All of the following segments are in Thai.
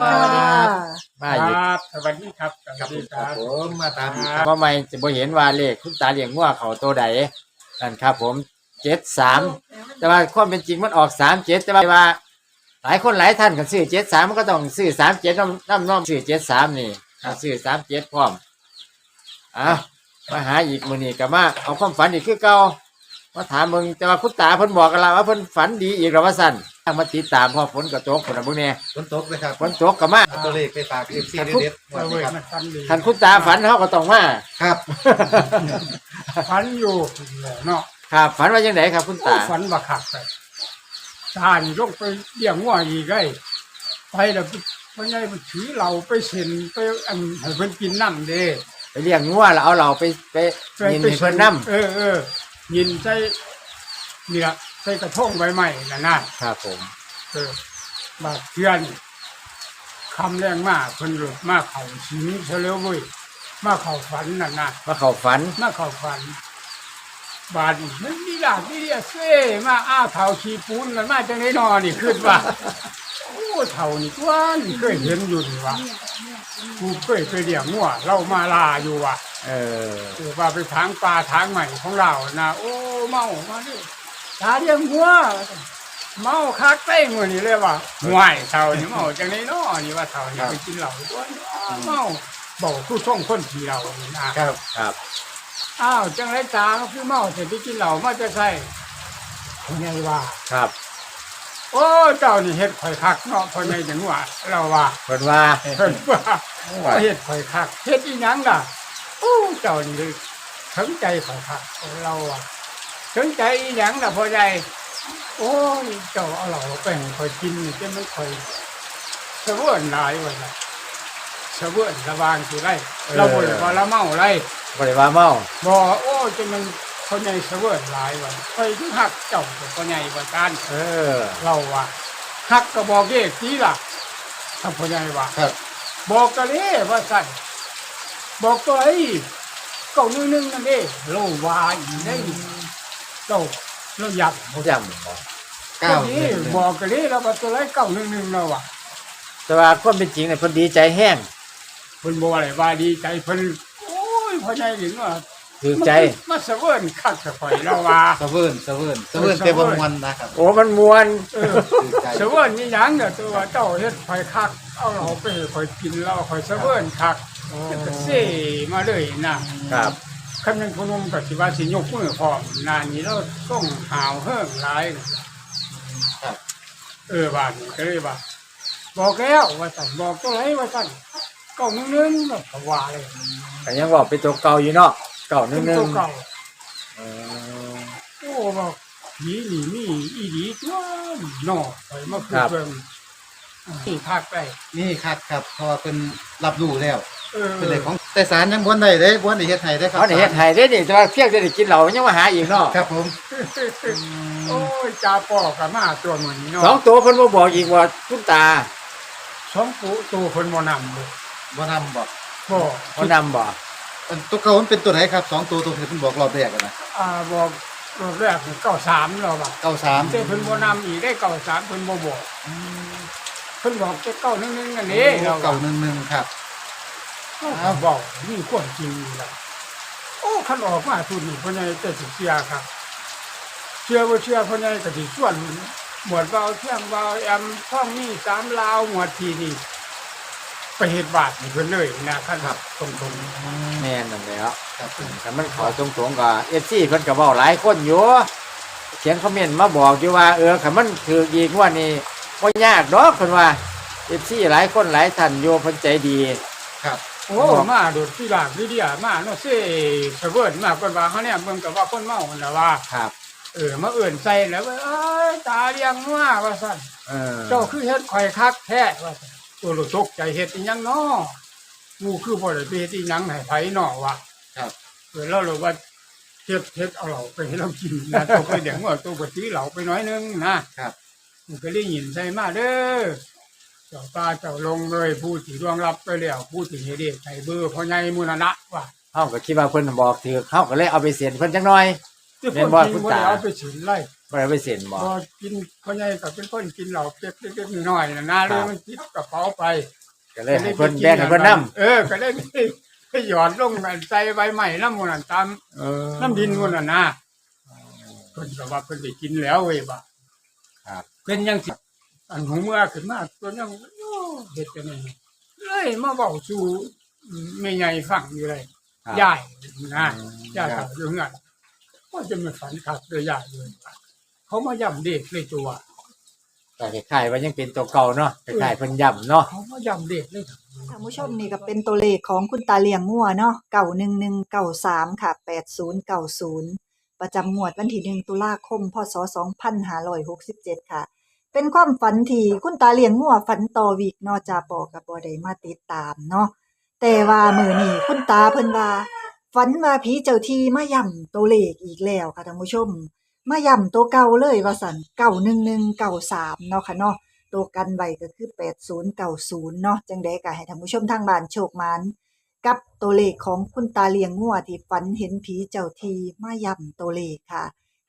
ค่ะ มาคอยู่รับสวัสดีครับสวัสดีคครัรับบผมมาตามอีกครับว่าไม่จะบ่เห็นว่าเลขคุณตาเลี้ยงงัวเขาตัวใดนั่นครับ ผมเจ็ดสามแต่ว่าความเป็นจริงมันออกสามเจ็ดแต่ว่าหลายคนหลายท่านก็ซื้อเจ็ดสามมันก็ต้องซื้อสามเจ็ดน้ำน้ำน้อมซื้อเจ็ดสามนี่ซื้อสามเจ็ดพร้อมอะมาหาอีกมือนี้ก็มาเอาความฝันอีกคือเก่า มาถามมึงแต่ว่าคุณตาเพิ่นบอกกันแล้วว่าเพิ่นฝันดีอีกแล้วว่าสั่นมาติดตามเพอฝนกระตกฝนอะไรพวกนี้ฝนตกเลยครับฝนตกก็มาเอาตัวเลขไปฝากเอฟซีครับเด็ดๆหมเอดอเลเว้ยยครับมันฟันดีคันคุณตาฝันเขาก็ต้องมาครับฟันอยู่เนาะครับฝันว่าจังไดครับ คุณตาฟันบักขักไปตานี่ลงไปเลี้ยงวัวอีกไงไปแล้วมันไงมันถือเราไปเซ็นไปอันให้เพิ่นกินน้ำเด้ไปเลี้ยงงัวแล้วเอาเราไปไปไปยินไปให้เพิ่นนํเออเออ ยินใส่นี่ละใส่กระทงใบไม้น่ะนะครับผม เออบาดเทือนคำแรงมากเพิ่นหลุดมาเข่าสิงเฉลียวเว้ยมาเข่าฝันน่ะนะมาเข้าฝัน มาเข้าฝัน บาดนี่มันมีหลากมีเรียเซ่มาอ้าวเท่าขี้ปูนกันมาจังไดนอนี่ขึ้นว่าโอ้เท่านี่ตัวนี่เคยเห็นอยู่นี่วะกูเคยไปเลี้ยงงัวเรามาลาอยู่ว่ะ เออเออว่าไปทางป่าทางใหม่ของเรานะโอ้เมามาดิตาเลี้ยงงัวเมาคักเต้งมือนี่เลยว่ะห่วยเท่านี่เมาจังไดนอนี่ว่าเท่านี่ไปกินเหล้าตัวนี่อ้าวเมาบอกผู้ท่องคนที่เรานี่นะครับครับอ้าวจังไรตาก็คือเมาเสร็จไปกินเหล้ามาจะใส่ยังไงว่าครับ โอ้เจ้านี่เฮ็ดข่อยคักเนาะพ่อใหญ่จังว่าเราว่าเพิ่นว่าเพิ่นว่าเฮ็ดข่อยคักเฮ็ดอีหยังล่ะโอ้เจ้านี่เลยถึงใจข่อยคักเราว่าถึงใจอีหยังล่ะพ่อใหญ่โอ้ยเจ้าเอาเหล้าไปให้ข่อยกินนี่จะไม่ค่อยเสวยหลายว่าล่ะเสวยระวางสิไรเราบ่ได้ว่าเราเมาไรบ่ได้ว่าเมาบ่โอ้จะมันคนใหญ่เสวยหลายวันไปถึงหักเจ้ากับคนใหญ่กว่ากันเออ เราว่าหักก็บอกเด็กทีล่ะถ้าคนใหญ่ว่าครับบอกกะเลยว่าสั่น บอกตัวไอ้เก่านึงนึงนั่นเด้โลวาอีได้เจ้าเราอยากบ่จำบ่เก้านี้บอกกะเลยเราว่าตัวไรเก่านึงนึงเราว่ะแต่ว่าความเป็นจริงเนี่ยเพิ่นดีใจแห้งเพิ่นบอกอะไรว่าดีใจเพิ่นโอ้ยพ่อใหญ่เห็นว่าถือใจ มาเสวยคักสะข่อยเราว่า สะเวิร์นสะเวิร์นสะเวิร์นเต็มมวนนะครับโอ้มันมวนเออ ดีใจเสวิร์นนี่หยังเด้อตัวเจ้าเฮ็ดข่อยคัก เอาเราไปให้ข่อยกินเราข่อยเสวิร์นคัก จะกระเซ่มาเลยนะครับคันยังพนมก็สิว่าสิยกมือพร้อมหนานี้เราต้องหาวเฮิ่งหลายครับ เออบานนี้ก็เลยว่าบอกแล้วว่าสั่นบอกตัวไหนว่าสั่นเก้าหนึ่งหนึ่งก็ว่าเลยก็ยังบอกเป็นตัวเก่าอยู่เนาะเก่านึงนึตังวเก่าเออโอ้บอกผีนี่มีอีดีตัวหนอไปมาคือเบิ่ง นี่ภาคใต้นี่ครับครับพอเป็นรับรู้แล้วเออเป็นเลขของแต่สารยังบวนได้เด้บวนได้เฮ็ดให้ได้ครับเขาได้เฮ็ดให้ได้นี่แต่ว่าเพียงแต่ได้กินเหล้ายังมาหาอีกเนาะครับผมโอ้ยจ่าปอกับมาตัวเหมือนนี้สองเนาะตัวเพิ่นบ่บอกอีกว่าคุณตาสองปูตัวคนบ่นำเลยบ่นำบอกบ่เขานำบ่อันตัวเก่ามันเป็นตัวไหนครับสองตัวตัวที่เพิ่นบอกรอบแรกอะนะอ่าบอกรอบแรกเก้าสามเราบ่ะเก้าสามแต่เพิ่นบ่นำอีกได้เก้าสามเพิ่นบ่บอก เพิ่นบอกจะเก้าหนึ่งหนึ่งอันนี้เราเก่าหนึ่งหนึ่งครับอ้าวบอกนี่ความจริงนี่ล่ะโอ้คันออกมาทุนนี่เพิ่นใหญ่แต่สิเสียครับเชื่อบ่เชื่อเพิ่นใหญ่ก็สิส่วนหมวดเบาเที่ยงเบาแอมท่องนี่สามลาวหมวดทีนี่ไปเฮ็ดบาทให้เพิ่นเลยนะคันตรงๆ แม่นนั่นแหล้วครับผมแต่มันเขาตรงๆกับ FC เพิ่นก็เว้าหลายคนอยู่เขียนคอมเมนต์มาบอกอยู่ว่า เออคันมันถืออีกงว่านี่ บ่ยากดอกเพิ่นว่า FC หลายคนหลายท่านอยู่เพิ่นใจดีครับโอ้มาโดดที่หลากวิเดียมาเนาะเซ่เสเวิร์นมาคนว่าเขาเนี่ยเบิ่งกับว่าคนเมาคนละว่าครับ เออมาเอื่นใส่แล้วว่าเอ้ยตาเลี้ยงว่าว่าสั่นเออเจ้าคือเฮ็ดข่อยคักแท้ว่าซั่นตัวลูกตกใจเฮ็ดอีหยังน้องูคือบ่ได้ไปเฮ็ดอีหยังให้ไผน้อวะครับเออเราเลยว่าเฮ็ดเฮ็ดเอาเหล้าไปให้เรากินนะตัวไปเดี๋ยวว่าตัวก็ตีเหล้าไปหน้อยนึงนะครับ มันก็ได้ยินใส่มาเด้อเจ้าตาเจ้าลงเลยผู้ที่ร่วงรับไปแล้วผู้ที่เฮ็ดให้ใส่เบอร์พ่อใหญ่มูลนะว่าเฮาก็คิดว่าเพิ่นบอกถือเฮาก็เลยเอาไปเสียนเพิ่นจักหน่อย ที่แม่คนนบ่จริงคุณบ่ตาได้เอาไปฉินไล่บ่ได้ไปเซ็นบ่พอกินพ่อใหญ่ก็เป็นคนกินเหล้าเป๊กเล็กๆน้อยๆนะนะเลยมันติดกระเป๋าไปก็เลยให้เพิ่นแบ่งให้เพิ่นนำเออก็ได้ไปหยอดลงใส่ใบใหม่น้ำมันนั่นตามเออน้ำดินมันน่ะนะเพิ่นก็ว่าเพิ่นได้กินแล้วเว้ยบ่าครับ เป็นยังสิอันหูเมื่อขึ้นมาตัวยังโอ้เฮ็ดจังได๋เลยมาเว้าสู่แม่ใหญ่ฟังอยู่เลยครับ ยายนะยายครัก็บอยู่งั้นก็จะมาฝันขับเลยยายเลยว่าเขามาย่ำเด็กเลยตัวก็คล้ายๆว่ายังเป็นตัวเก่าเนาะคล้ายๆเพิ่นย้ำเนาะ เขามาย่ำเด็กเลยท่านผู้ชมนี่ก็เป็นตัวเลขของคุณตาเลียงงัวเนาะเก่าหนึ่งหนึ่งเก่าสามค่ะแปดศูนย์เก่าศูนย์ประจำงวดวันที่หนึ่งตุลาคม พศสองพันห้าร้อยหกสิบเจ็ดค่ะ เป็นความฝันที่คุณตาเลียงงัวฝันต่อวีกเนอจาปอกับบอได้มาติดตามเนาะแต่ว่ามือนี่คุณตาเพิ่นว่าฝันว่าผีเจ้าที่มาย่ำตัวเลขอีกแล้วค่ะท่านผู้ชม มาย่ำตัวเก่าเลยว่าสันเก่าหนึ่งหนึ่งเก่าสามเนาะค่ะเนาะตัวกันไว้ก็คือ8090เนาะจังได๋ก็ให้ท่านผู้ชมทางบ้านโชคมันกับตัวเลขของคุณตาเลียงงัวที่ฝันเห็นผีเจ้าทีมาย่ำตัวเลขค่ะ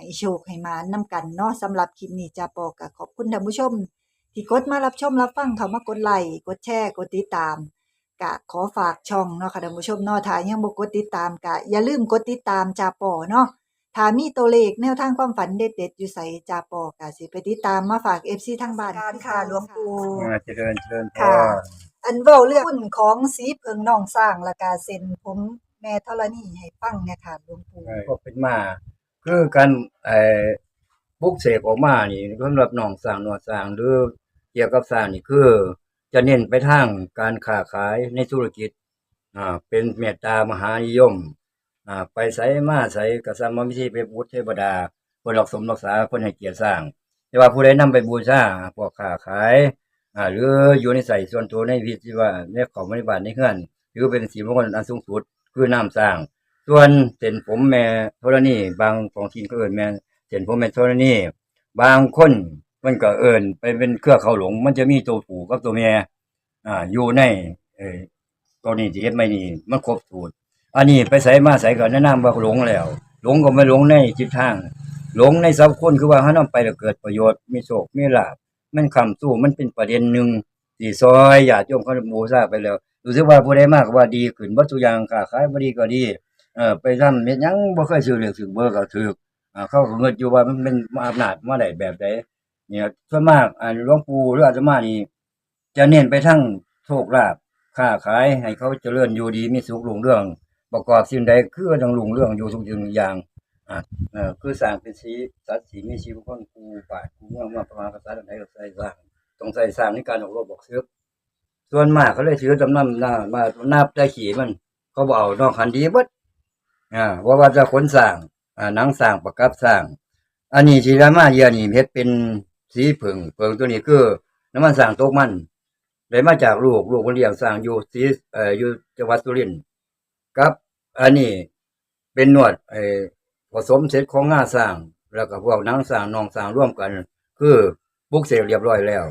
ให้โชคให้หมานนำกันเนาะสำหรับคลิปนี้จาปอก็ขอบคุณท่านผู้ชม ที่กดมารับชมรับฟังเข้ามากดไลค์กดแชร์กดติดตามกะขอฝากช่องเนาะค่ะท่านผู้ชมเนาะถ้ายังบ่กดติดตามกะอย่าลืมกดติดตามจาปอเนาะถ้ามีตัวเลขแนวทางความฝันเด็ดๆอยู่ใส่จาปอกะสิไปติดตามมาฝาก FC ทางบ้านการค่ะหลวงปู่ อ่าเจริญเจริญพค่ะรอันเว้าเรื่องหุ้นของสีเพิงน้องสร้างและกาเซ็นผมแม่ธรณีให้ฟังเนี่ยค่ะหลวงปู่ก็เป็นมา คือการไอ้บุกเสกออกมานี่สำหรับหนองสร้างหนวดสร้างหรือเกี่ยวกับสร้างนี่คือ จะเน้นไปทางการค้าขายในธุรกิจอ่าเป็นเมตตามหานิยมอ่าไปใส่มาใส่กษัตริย์มิธีไปบูชเทวดาคนรักสมรักษาคนให้เกียรติสร้าง แต่ว่าผู้ใดนำไปบูชาพวกค้าขายอ่าหรืออยู่ในใส่ส่วนตัวในวิธีว่าในของบริบาลในเฮือนหรือเป็นสีมงคลอันสูงสุดคือน้ำสร้าง ส่วนเส้นผมแม่ธรณีบางของทีมก็เอินแม่เส้นผมแม่ธรณีบางคนมันก็เอินไปเป็นเครือเขาหลง มันจะมีตัวผู้กับตัวแม่อ่าอยู่ในเออตัวนี้ที่เฮ็ดไม่นี่มันครบสูตรอันนี้ไปใส่มาใส่ก็แนะนำว่าหลงแล้ว หลงก็ไม่หลงในจิตทาง หลงในสัพคนคือว่าเฮานำไปแล้วเกิดประโยชน์มีโชคมีลาภมันคำสู้มันเป็นประเด็นหนึ่งที่ซอยญาติโยมเขาบูชาไปแล้วรู้สึกว่าผู้ใดมากว่าดีขึ้นบ่ทุอย่างค้าขายบ่ดีก็ดี ออไปทำเม็ดยังบ่เคยซื้อเลือกซื้อเบอร์ก็ถูกอ่าเขาก็เงินอยู่ว่ามันเป็นอำนาจมาได้แบบใดเนี่ยส่วนมากอ่าหลวงปู่หรืออาตมานี่จะเน้นไปทั้งโชคลาภค้าขายให้เขาเจริญอยู่ดีมีสุขรุ่งเรื่อง ประกอบสิ่งใดคือต้องรุ่งเรื่องอยู่ทุกสิ่งทุกอย่างอ่าเออคือสร้างเป็นสีสัตว์สีมีชีวิตคนกูป่ากูเมืองมาประมาณภาษาใดก็ใส่สร้างต้องใส่สร้างในการออกรบบอกซื้อส่วนมากเขาเลยถือจำนำหน้ามานับได้ขี่มัน เขาบอกเอานอกคันดีเบิด อ่าว่าว่าจะขนสร้างอ่าหนังสร้างประกับสร้างอันนี้ที่รามาเยียนี่เฮ็ดเป็นสีผึ่งเผึ่งตัวนี้คือน้ำมันสร้างตกมันได้มาจากลูกลูกคนเลี้ยงสร้างอยู่สีเอ่ออยู่จังหวัดสุรินทร์กับ อันนี้เป็นนวดไอ้ผสมเสร็จของงาสร้างแล้วก็พวกนังสร้างนองสร้างร่วมกัน คือบุกเสกเรียบร้อยแล้ว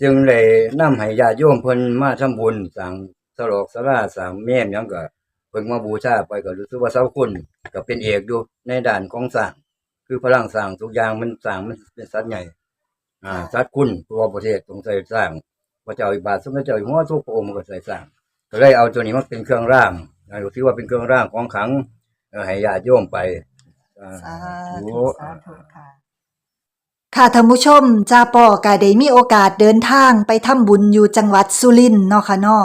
จึงเลยนำให้ญาติโยมเพิ่นมาทำบุญสร้างสลอกสลาสร้างแม่ยังก็ พิ่งมาบูชาไปก็รู้สึกว่าเสาคุณก็เป็นเอกอยู่ในด่านของสร้างคือพลังสร้างทุกอย่างมันสร้างมันเป็นสัตว์ใหญ่ อ่าสัตว์คุณตัวประเทศต้องใส่สร้างพระเจ้าอิบาทสมเด็จเจ้าอยู่หัวทุกพระองค์มันก็ใส่สร้าง ก็เลยเอาตัวนี้มาเป็นเครื่องร่างอ่าถือว่าเป็นเครื่องร่างของขลังเอ่อให้ญาติโยมไปอ่าสาโอ้ธุสาธุค่ะค่ะท่านผู้ชมจาปอก็ได้มีโอกาสเดินทางไปทำบุญอยู่จังหวัดสุรินทร์เนาะค่ะเนาะ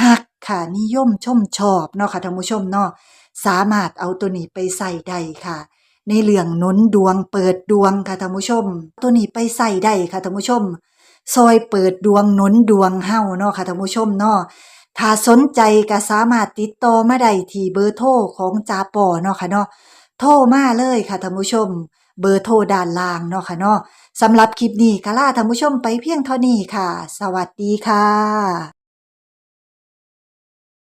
ฮักค่ะนิยมชมชอบเนาะค่ะท่านผู้ชมเนาะสามารถเอาตัวนี้ไปใส่ได้ค่ะ ในเรื่องนุนดวงเปิดดวงค่ะท่านผู้ชม ตัวนี้ไปใส่ได้ค่ะท่านผู้ชม ซอยเปิดดวงนุนดวงเฮาเนาะค่ะท่านผู้ชมเนาะถ้าสนใจก็สามารถติดต่อมาได้ที่เบอร์โทรของจาปอเนาะค่ะเนาะโทรมาเลยค่ะท่านผู้ชม เบอร์โทรด้านล่างเนาะค่ะเนาะสำหรับคลิปนี้ก็ลาท่านผู้ชมไปเพียงเท่านี้ค่ะ สวัสดีค่ะ